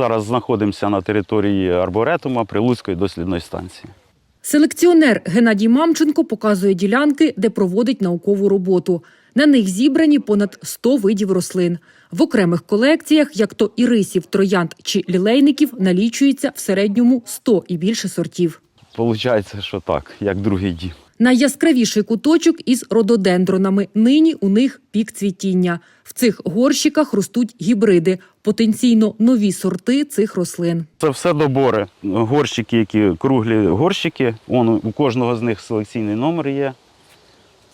зараз знаходимося на території арборетума Прилуцької дослідної станції. Селекціонер Геннадій Мамченко показує ділянки, де проводить наукову роботу. На них зібрані понад 100 видів рослин. В окремих колекціях, як то ірисів, троянд чи лілейників, налічується в середньому 100 і більше сортів. Получається, що так, як другий дім. Найяскравіший куточок із рододендронами. Нині у них пік цвітіння. В цих горщиках ростуть гібриди, потенційно нові сорти цих рослин. Це все добори. Горщики, які круглі горщики. Он, у кожного з них селекційний номер є.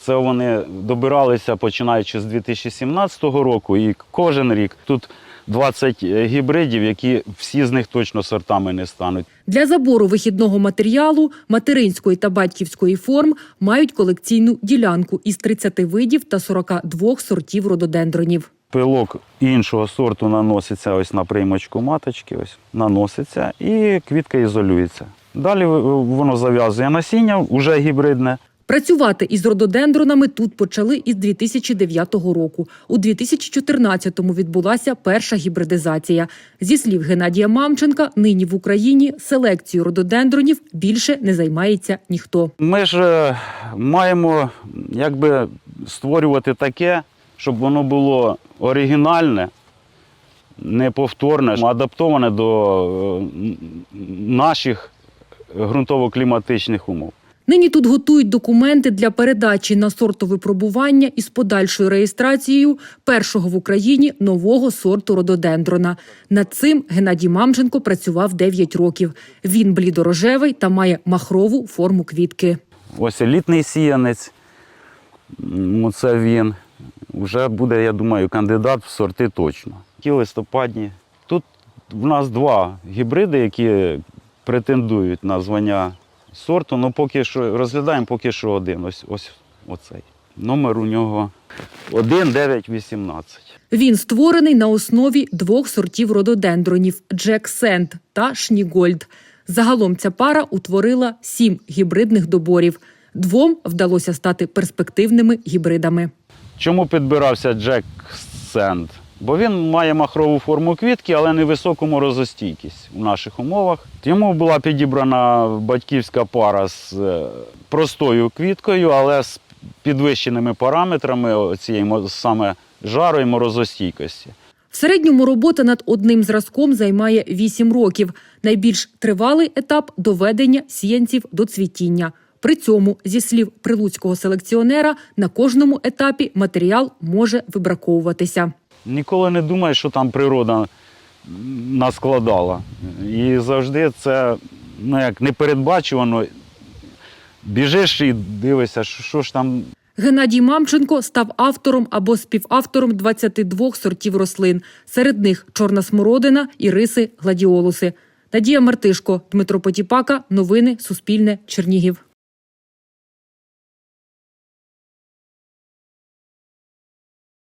Це вони добиралися починаючи з 2017 року, і кожен рік тут 20 гібридів, які всі з них точно сортами не стануть. Для забору вихідного матеріалу материнської та батьківської форм мають колекційну ділянку із 30 видів та 42 сортів рододендронів. Пилок іншого сорту наноситься ось на приймочку маточки, ось наноситься і квітка ізолюється. Далі воно зав'язує насіння, вже гібридне. Працювати із рододендронами тут почали із 2009 року. У 2014-му відбулася перша гібридизація. Зі слів Геннадія Мамченка, нині в Україні селекцією рододендронів більше не займається ніхто. Ми ж е, маємо якби створювати таке, щоб воно було оригінальне, неповторне, адаптоване до е, наших ґрунтово-кліматичних умов. Нині тут готують документи для передачі на сортовипробування із подальшою реєстрацією першого в Україні нового сорту рододендрона. Над цим Геннадій Мамченко працював 9 років. Він блідорожевий та має махрову форму квітки. Ось елітний сіянець, м, оце він. Вже буде, я думаю, кандидат в сорти точно. Ті листопадні. Тут в нас два гібриди, які претендують на звання сорту. Ну, поки що розглядаємо поки що один. Ось, ось оцей. Номер у нього 1918. Він створений на основі двох сортів рододендронів Джек Сент та Шнігольд. Загалом ця пара утворила сім гібридних доборів. Двом вдалося стати перспективними гібридами. Чому підбирався Джек Сенд? Бо він має махрову форму квітки, але невисоку морозостійкість у наших умовах. Йому була підібрана батьківська пара з е, простою квіткою, але з підвищеними параметрами цієї саме жару і морозостійкості. В середньому робота над одним зразком займає 8 років. Найбільш тривалий етап доведення сіянців до цвітіння. При цьому, зі слів прилуцького селекціонера, на кожному етапі матеріал може вибраковуватися. Ніколи не думай, що там природа наскладала. І завжди це ну, як непередбачувано. Біжиш і дивишся, що, ж там Геннадій Мамченко став автором або співавтором 22 сортів рослин. Серед них чорна смородина, іриси, гладіолуси. Надія Мартишко, Дмитро Потіпака. Новини Суспільне. Чернігів.